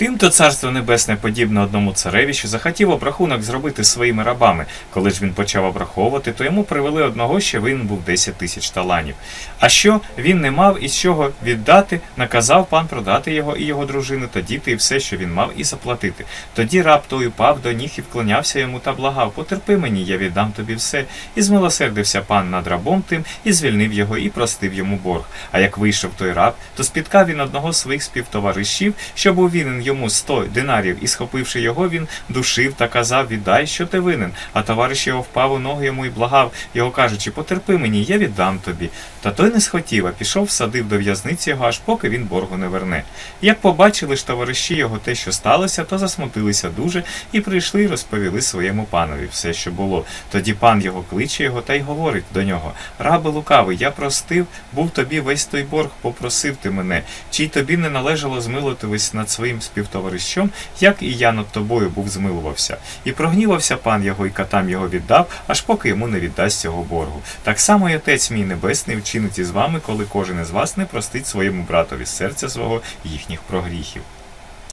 Тимто царство небесне подібне одному цареві, що захотів обрахунок зробити своїми рабами. Коли ж він почав обраховувати, то йому привели одного, що він був 10 тисяч таланів. А що він не мав із чого віддати, наказав пан продати його і його дружину, та діти і все, що він мав, і заплатити. Тоді раб той упав до ніг і вклонявся йому та благав: Потерпи мені, я віддам тобі все. І змилосердився пан над рабом тим, і звільнив його, і простив йому борг. А як вийшов той раб, то спіткав він одного з своїх співтоваришів, що був винен йому сто динарів, і схопивши його, він душив та казав: Віддай, що ти винен. А товариш його впав у ноги йому і благав, його кажучи, потерпи мені, я віддам тобі. Та той не схотів, а пішов, всадив до в'язниці його, аж поки він боргу не верне. Як побачили ж товариші його те, що сталося, то засмутилися дуже і прийшли і розповіли своєму панові все, що було. Тоді пан його кличе його та й говорить до нього: Рабе лукавий, я простив, був тобі весь той борг, попросив ти мене, чи й тобі не належало змилуватись над своїм співтоваришем, як і я над тобою був змилувався. І прогнівався пан його, і катам його віддав, аж поки йому не віддасть цього боргу. Так само і отець мій небесний вчинить із вами, коли кожен із вас не простить своєму братові з серця свого їхніх прогріхів.